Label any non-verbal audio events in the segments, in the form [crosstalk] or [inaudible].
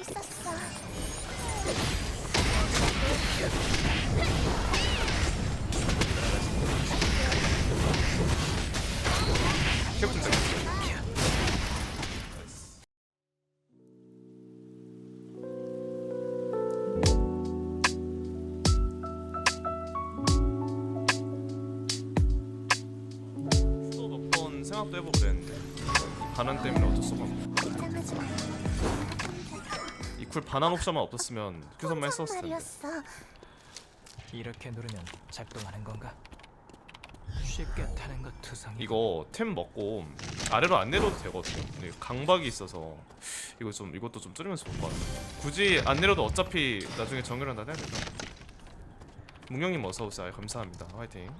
있었어. 수도 몇번 생각도 해보고 그랬는데 반환 때문에 어쩔 수가 없네 마. 이쿨 반환 옵션만 없었으면 큐선만 했었을 텐데 말이었어. 이렇게 누르면 작동하는 건가? 쉽게 타는 것 투성이 이거 템 먹고 아래로 안 내려도 되거든요. 근데 강박이 있어서 이거 좀 이것도 좀 줄이면서 볼 것 같아요. 굳이 안 내려도 어차피 나중에 정렬은 다 해야 돼서. 묵영님 어서 오세요. 감사합니다. 화이팅.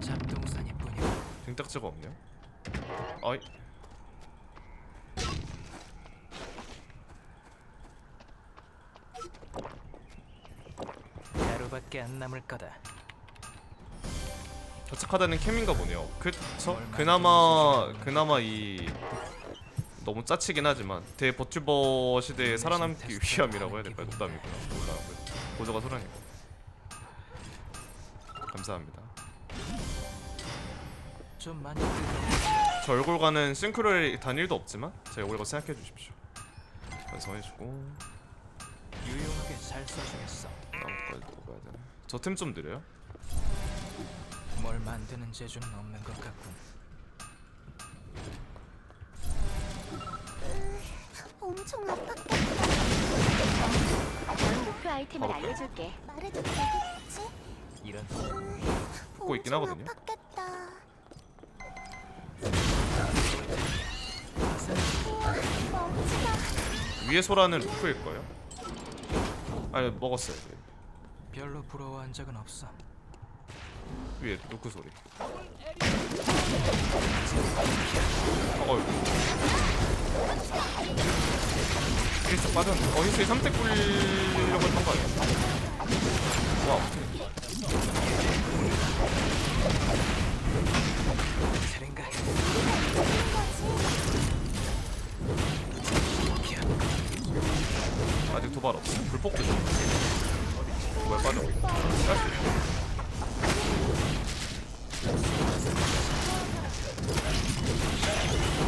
잡동사니 뿐이야 등딱지가 없네요. 아이 하루밖에 안 남을 거다 도착하다는 캠인가 보네요. 그쵸? 그나마 그나마 이 너무 짜치긴 하지만 대버튜버 시대에 살아남기 위함이라고 해야 될까요? 농담이구나. 몰라. 보조가 소란이고. 감사합니다. 좀 많이 저 얼굴과는 싱크로율 단일도 없지만 제 얼굴과 생각해 주십시오. 완성해주고 잘 써주겠어 나뭇가지 먹어야 되나? 저템 좀 느려요? 뭘 만드는 재주는 없는 것 같군 엄청 아팠겠다. 넌 목표 아이템을 가볼까요? 알려줄게. 말해도 되겠지? 이런 듣고 있긴 엄청 하거든요. 아팠겠다. 멋지다. 위에 소라는 루크일 거예요? 아니 먹었어요. 별로 부러워한 적은 없어 위에 루크 소리. 어이. 힐스 빠졌네. 어 힐스 3대 굴려고 했던 거 아니야? 와. 차례인가? 아직 도발 없어. 불폭 조심. 도발 빠져. 할수 있어.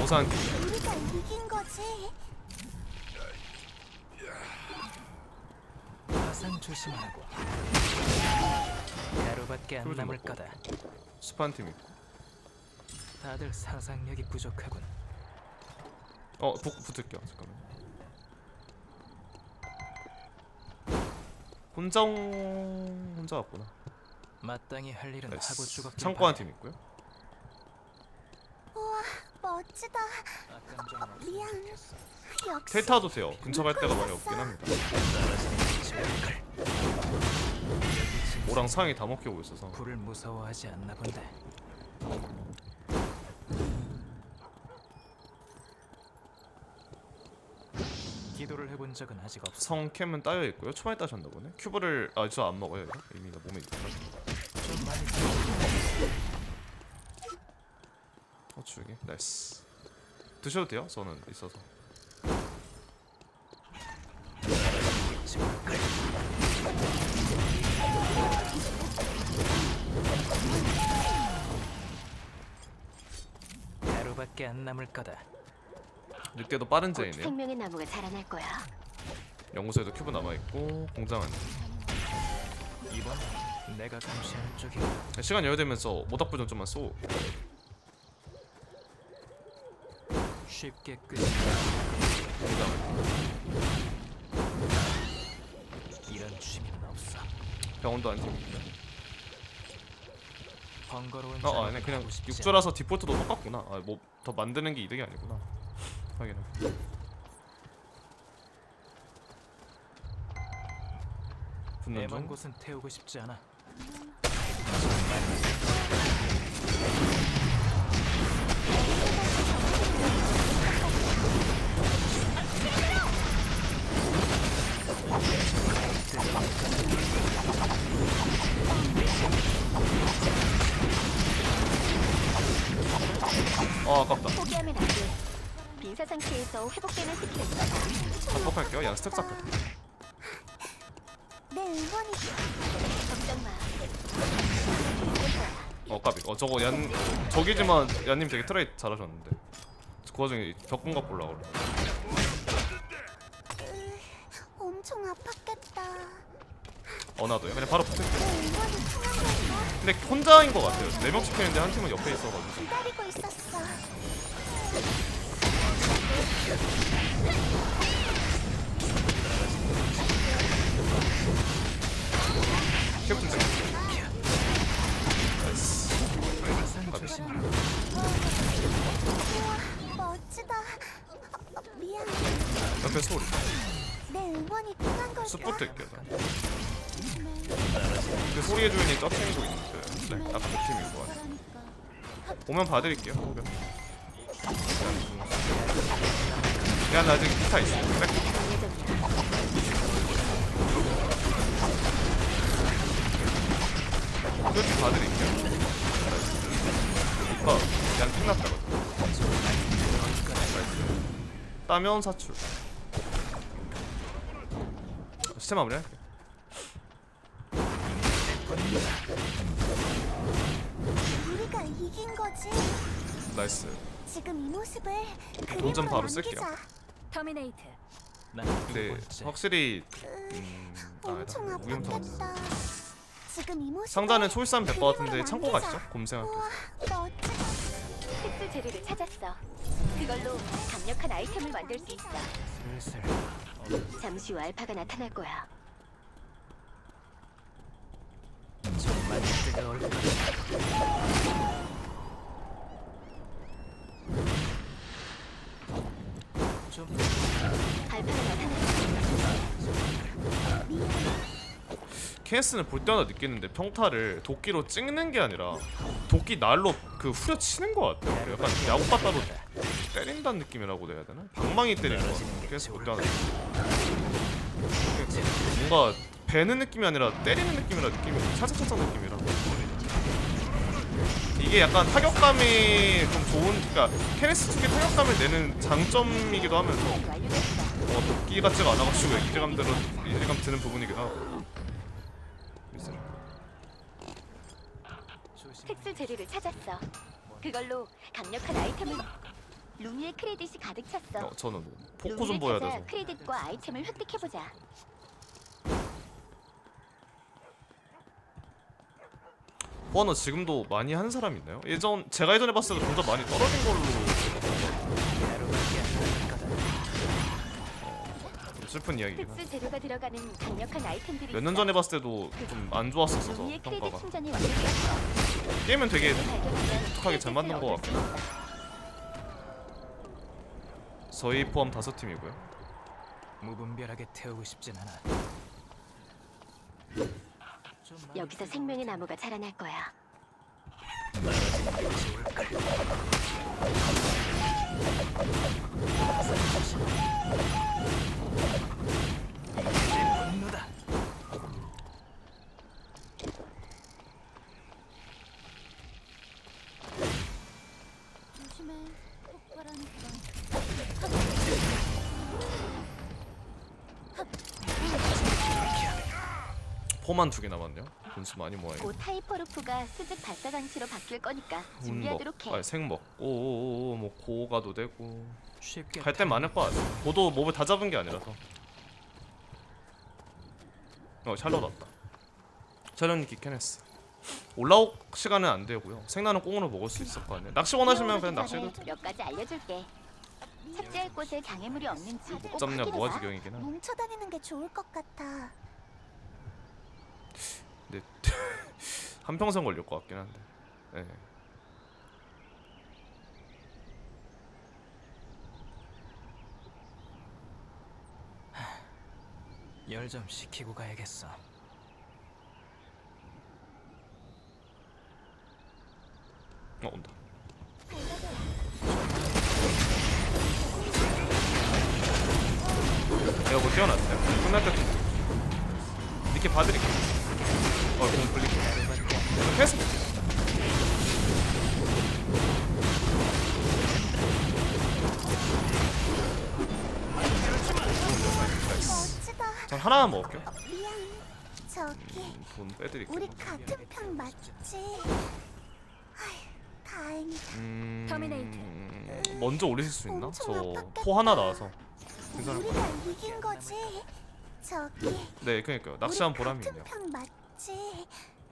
오산 우리가 이긴 거지. 화상 조심하라고 하루밖에 안 남을 먹고. 거다 스판 팀 있고. 다들 상상력이 부족하군 어 북 붙을게요. 잠깐만. 혼자 온- 혼자 왔구나. 마땅히 할 일은 하고 죽었길 창고 한 바래. 팀 있고요. 우와, 멋지다. 없어. 미안. 역시. 텔타도 돼요. 근처 갈 데가 많이 없긴 합니다. 오랑 상이 다 먹히고 있어서 불을 무서워하지 않나 본데 기도를 해본 적은 아직 없어 성캠은 따여 있고요. 초반에 따셨나 보네. 큐브를 아저 안 먹어요. 이거. 이미 나 몸에 어 주기 나이스. 드셔도 돼요. 저는 있어서. 하루밖에 안 남을 거다 늑대도 빠른 곧 제이네요. 생명의 나무가 자라날 거야. 연구소에도 큐브 남아 있고 공장 안에. 이번 내가 감시하는 쪽이 시간 여유되면서 모닥불 좀만 쏘. 쉽게 끝이 공장. 이런 취미는 없어 병원도 안 팀. 번거로운 어, 작업을 아니 그냥 육조라서 디폴트도 똑같구나. 아, 뭐 더 만드는 게 이득이 아니구나. 않아. 분노 애먼 중. 곳은 태우고 싶지 않아 서 회복되는 스킬을. 반복할게요. 양 스택 쌓고 내 응원이 걱정 마. 어 까비. 어 저거 얀 저기지만 얀님 되게 트레이 잘하셨는데. 그 와중에 벽공각 보려고. 그래 엄청 아팠겠다. 어나도요 그냥 바로 붙을게요. 내 응원이 통한? 근데 혼자인 것 같아요. 4명 찍혔는데 한 팀은 옆에 있어가지고 보면 봐드릴게요 보면 야, 나 아직 기타 있어. 백. 뚜지 봐드릴게요. 어, 그냥 끝났다거든. 따면 사출. 시체 마무리 할게. 이긴 거지. 나이스. 지금 이 모습을 그림으로 바로 남기자. 쓸게요. 터미네이트. 근데 번째. 확실히 음, 아, 엄청 아니다. 우연부터 아팠겠다. 지금 이 모습 상자는 초이스하면 될것 같은데 창고가 있죠? 우와, 멋지다. 특수 재료를 찾았어. 그걸로 강력한 아이템을 만들 수 있어. 슬슬 잠시 후 알파가 나타날 거야. 정말 뜨거울 거야. 좀. 케이스는 볼 때마다 느끼는데 평타를 도끼로 찍는 게 아니라 도끼 날로 그 후려치는 것 같아요. 약간 야구바따로 때린다는 느낌이라고 해야 되나? 방망이 때리는 거 같아요. 케이스 볼 때마다 뭔가 베는 느낌이 아니라 때리는 느낌이라 느낌이 차차차차 느낌이라 이게 약간 타격감이 좀 좋은 그러니까 케네스 특유의 타격감을 내는 장점이기도 하면서. 어, 도끼 같지가 않아가지고 이질감 들어 이질감 드는 부분이기도 하고. 특수 재료를 찾았어. 그걸로 강력한 아이템을 루미의 크레딧이 가득 찼어. 어, 저는 뭐 포코 루미를 좀 보여야 찾아 돼서 크레딧과 아이템을 획득해 보자. 포아너 지금도 많이 하는 사람 있나요? 예전 제가 예전에 봤을 때도 점점 많이 떨어진 걸로 거다. 좀 슬픈 이야기긴 특수 재료가 들어가는 강력한 아이템들이 몇년 있어. 전에 봤을 때도 좀 안 좋았었어서 크레딧 평가가 충전이 완료되었어. 게임은 되게 발견하면 독특하게 잘 만든 것 크레딧을 얻을 수 있어. 저희 포함 다섯 팀이고요 무분별하게 태우고 싶진 않아. 여기서 생명의 나무가 자라날 거야. 포만 두 개 남았네요. 분수 많이 모아야 곧 하이퍼루프가 수직 발사 장치로 바뀔 거니까 준비하도록 해. 아니 생먹. 오오오 뭐 고가도 되고. 쉽게 갈 땐 많을 것 같아. 고도 몹을 다 잡은 게 아니라서. 어 샬롯 왔다. 촬영이 기캔했어. 올라올 시간은 안 되고요. 생나는 꽁으로 먹을 수 있을 거 아니에요 낚시 원하시면 그냥 낚시해도 전에 몇 가지 알려줄게. 삭제할 곳에 장애물이 없는지 못꼭 잡냐 확인해봐. 뭐가 지경이긴 하 뭉쳐 다니는 게 좋을 것 같아. 근데 [laughs] 한 평생 걸릴 것 같긴 한데 네. 열 좀 식히고 가야겠어. 어 온다 돈 빼드릴게요. 우리 같은 편 맞지? 아휴, 다행이다. 음, 먼저 올리실 수 있나? 저 엄청 포 하나 나와서. 괜찮을 것 우리가 이긴 거지. 저기 네, 그러니까요. 낚시한 우리 보람이 같은 있네요. 편 맞지?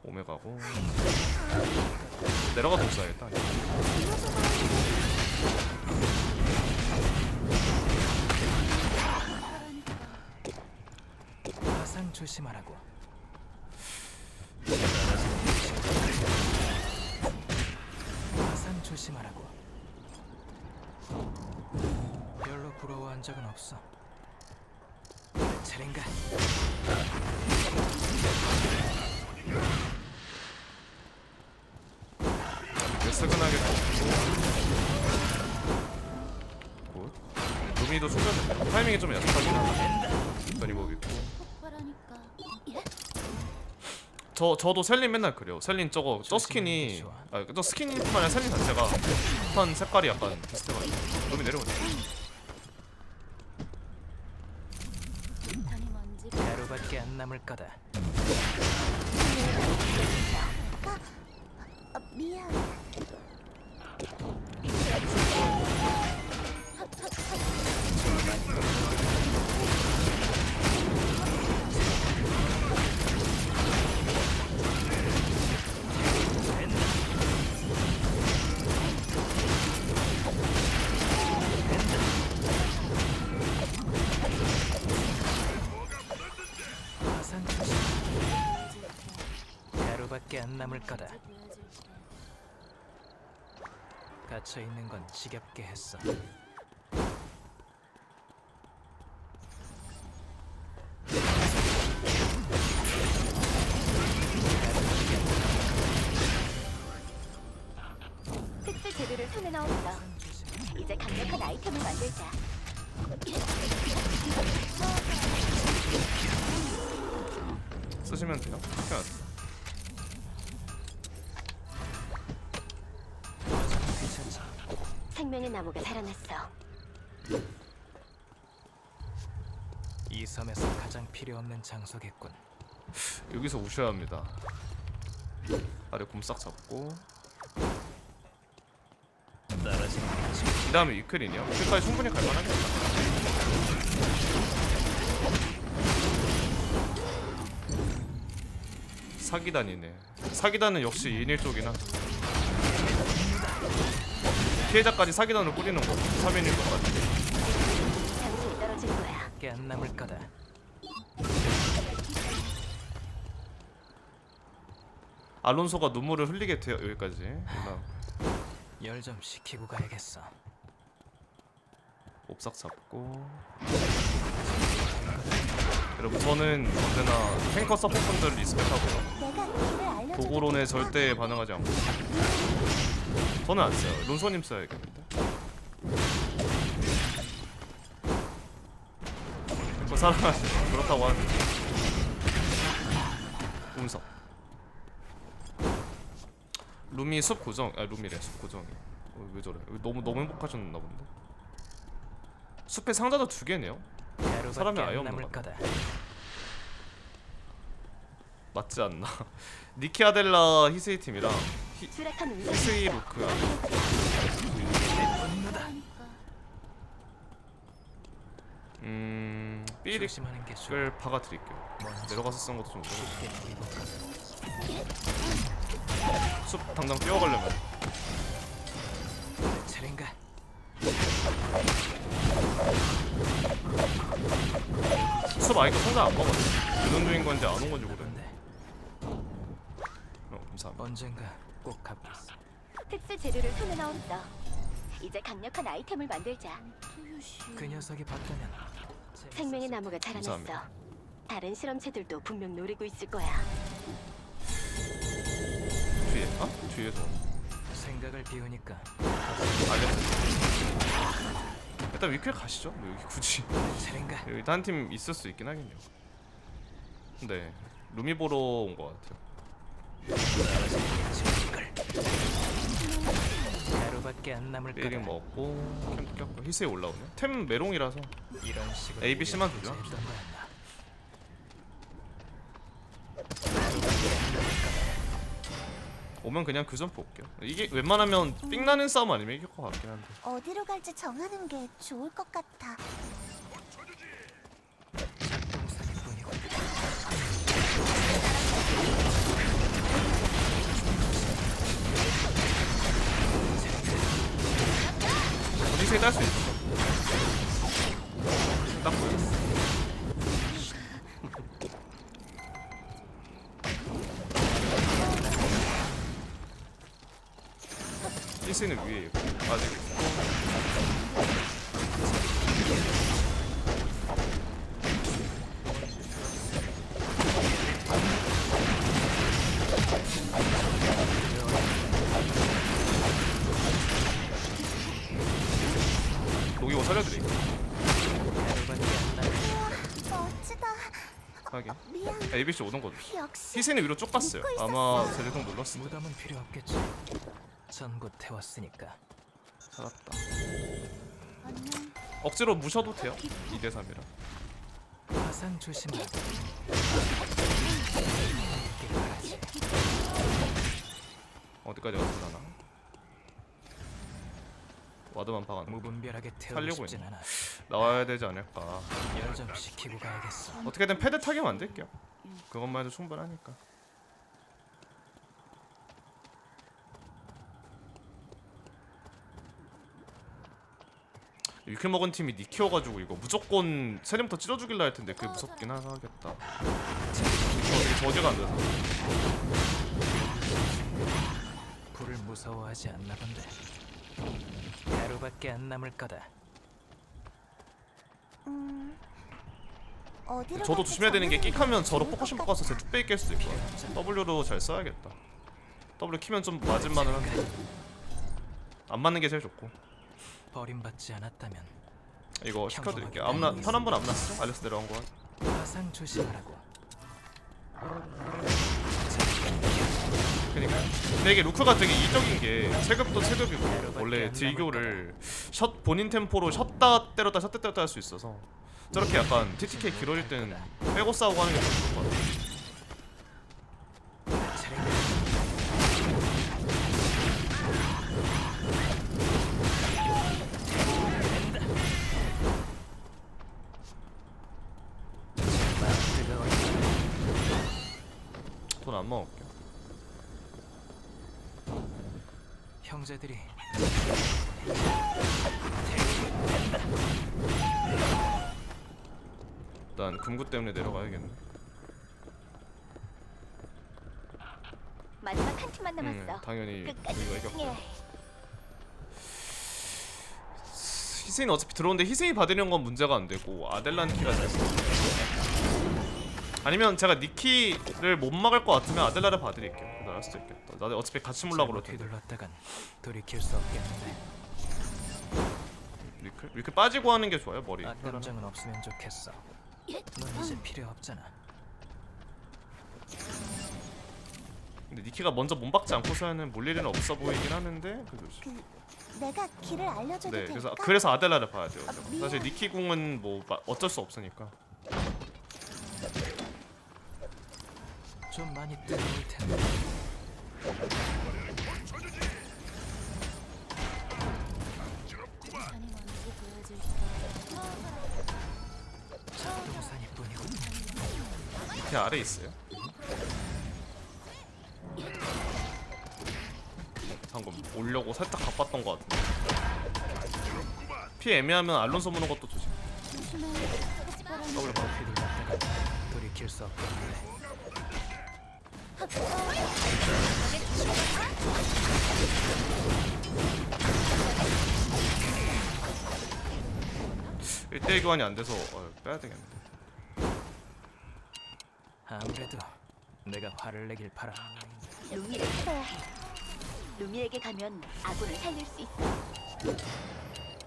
오메가고 다행이다. 내려가서 없어야겠다. 이러고 가는데 화상 조심하라고. 화상 조심하라고. 별로 부러워한 적은 없어. 내 차례인가? 굿. 루미도 충전 타이밍이 좀 약하긴 하다. 전이복 있고. 폭발하니까. 예? 저 저도 셀린 맨날 그래요. 셀린 저거 저 스킨이. 아저 스킨뿐만 아니라 셀린 자체가 판 색깔이 약간 비슷해가지고 루미 내려오네. 하루밖에 안 남을 거다. 아, 미안. 남을 거다. 갇혀 있는 건 지겹게 했어. 특수 재료를 손에 넣었어. 이제 강력한 아이템을 만들자. 쓰시면 돼요. 시켜 명의 나무가 살아났어. 이 섬에서 가장 필요 없는 장소겠군. 여기서 우셔야 합니다. 아래 곰싹 잡고 떨어지는 이 다음에 위클이네요. 위클까지 충분히 갈만하겠다. 사기단이네. 사기단은 역시 2인 1조긴 하다. 피해자까지 사기단을 꾸리는 거 3인 1조 같아. 당신이 떨어질 거야. 밖에 안 남을 거다. 알론소가 눈물을 흘리게 돼요 여기까지. 그다음 열좀 식히고 가야겠어. 옵삭 잡고. 여러분 저는 언제나 탱커 서포분들 리스펙하고요. 내가 길을 알려줘. 도구론에 절대 반응하지 않고 저는 안 써요. 론소님 써야겠는데 뭐 사랑하시죠 그렇다고 하는데. 운석. 루미 숲 고정. 아 루미래 숲 고정이. 어, 왜 저래? 너무 너무 행복하셨나 본데. 숲에 상자도 두 개네요? 사람이 아예 안 없는 거다. 맞지 않나? [laughs] 니키아델라 히스이 팀이랑 히, 수락한 운석. 히스이 루크 분노다. 음 삐릭 조심하는 게 좋아. 을 박아 드릴게요. 먼지 내려가서 쓴 것도 좀 쉽게 이복하고. 숲 당장 뛰어가려면 내 차례인가? 숲 아이가 성장 안 먹었네. 유능 중인 건지 안 온 건지 모르겠네. 어, 감사합니다. 언젠가 꼭 갚겠어. 특수 재료를 손에 넣었어. 이제 강력한 아이템을 만들자. 그 녀석이 봤다면 생명의 나무가 자라났어. 감사합니다. 다른 실험체들도 분명 노리고 있을 거야. 뒤에, 어? 뒤에서 생각을 비우니까 알렸어. 일단 위클 가시죠. 뭐 여기 굳이 내 차례인가? 여기 딴팀 있을 수 있긴 하겠네요. 네, 루미 보러 온 것 같아요. 1링 먹고 캠 꼈고 희세 올라오네. 템 메롱이라서. 이런 식으로 ABC만 주죠. 오면 그냥 그 점프 올게요. 이게 웬만하면 삥 나는 싸움 아니면 이길 것 같긴 한데. 어디로 갈지 정하는 게 좋을 것 같아. 어디서 딸수 있어. 딱 보였어. 일스는 위에 아직 ABC 오는 거죠 희생이 위로 쭉 갔어요 아마. 제대동 눌렀을 때 무덤은 필요 없겠지. 전곧 태웠으니까. 살았다. 억지로 무셔도 돼요 2대 3이라 화상 바라지. 어디까지 갔을라나 와드만 무분별하게 태우고 살려고 싶진 않아. 나와야 되지 않을까 열좀 시키고 가야겠어. 어떻게든 패드 타게 만들게요 그것만 해도 충분하니까 이렇게 먹은 팀이 니키여가지고 이거 무조건 세림부터 찢어 죽일라 할 텐데 그게 무섭긴 하겠다 저지가 안 돼서 불을 무서워하지 않나 본데. 하루밖에 안 남을 거다. 음. 저도 조심해야 되는 게 끽하면 게 저로 포커싱 것 바꿔서 제 뚝배기 깰 수도 있고 W로 잘 써야겠다. W 키면 좀 맞을만은 한데. 안 맞는 게 제일 좋고. 버림받지 않았다면 이거 시켜드릴게요. 아무나 턴한번안 났어? 알렉스 내려간 거. 화상 조심하라고. 그니까. 근데 이게 루크가 되게 이적인 게 체급도 체급이고 원래 딜교를 샷 본인 템포로 셨다 때렸다 셨다 때렸다 할 수 있어서 저렇게 약간 TTK 길어질 때는 빼고 싸우고 하는 게더 좋을 것 같아 차례. 마음 뜨거워. 돈안 먹을게요 형제들이 일단 금구 때문에 내려가야겠네 마지막 한 팀만 음, 남았어. 당연히 끝까지 우리가 이겼고 승해야 해. 희생이 어차피 들어오는데 희생이 받으려는 건 문제가 안 되고 아델란 키가 잘 써. 아니면 제가 니키를 못 막을 것 같으면 아델라를 봐드릴게요. 나을 수도 있겠다. 나 어차피 같이. 휘둘렀다간 돌이킬 수 없겠는데 위클? 위클 빠지고 하는 게 좋아요 머리. 악감정은 없으면 좋겠어 넌 이제 필요 없잖아 근데 니키가 먼저 몸박지 않고서는 몰 일은 없어 보이긴 하는데 그그 내가 길을 알려줘도 네? 그래서 그래서 아델라를 봐야 돼요. 아, 미안. 사실 니키 궁은 뭐 마- 어쩔 수 없으니까. 좀 많이 뜨거울 텐데 니키 아래 있어요. 방금 오려고 살짝 가빴던 것 같은데. 피 애매하면 알론소 무는 것도 조심. 더블 봐. 휘둘렀다간 돌이킬 수 없겠는데 1대1 교환이 안 돼서 어, 빼야 되겠네. 아무래도 내가 화를 내길 바라 루미를 찾아야 해. 루미에게 가면 아군을 살릴 수 있어.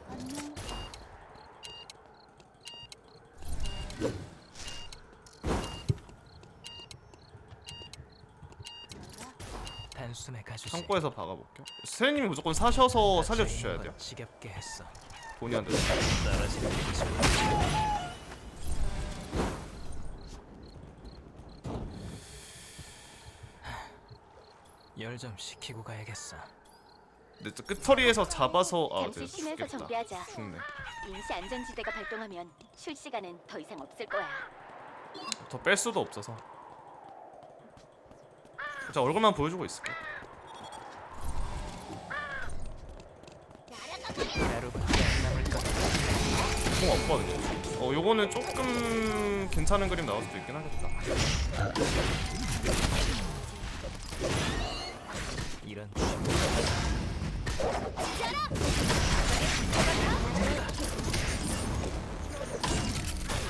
안녕. 단숨에 가주지 창고에서 박아볼게요. 세님이 무조건 사셔서 살려주셔야 돼요. 지겹게 했어 돈이 안 돼서. 떨어지는 게 좋아 열좀 시키고 가야겠어. 근데 저 끝터리에서 잡아서 아 잠시 네, 쉬면서 죽겠다 정비하자. 죽네 임시 안전지대가 발동하면 쉴 시간은 더 이상 없을 거야. 더 뺄 수도 없어서 자 얼굴만 보여주고 있을게 안 남을 거다. 공 없거든요 어 요거는 조금 괜찮은 그림 나올 수도 있긴 하겠다 이런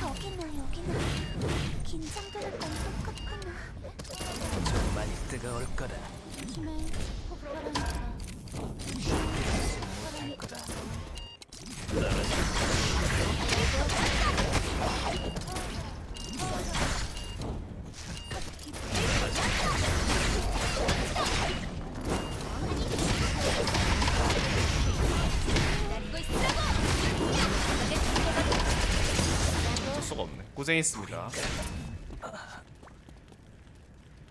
여기나 여기나 긴장되는 건 똑같구나 정말 뜨거울 거다. 힘에 폭발하니까 못할 거다. 고생했습니다.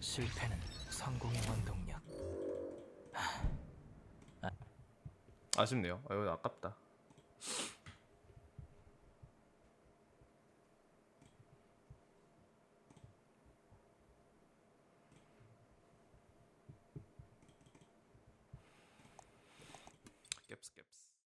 실패는 성공의 원동력. 아쉽네요. 아유 아깝다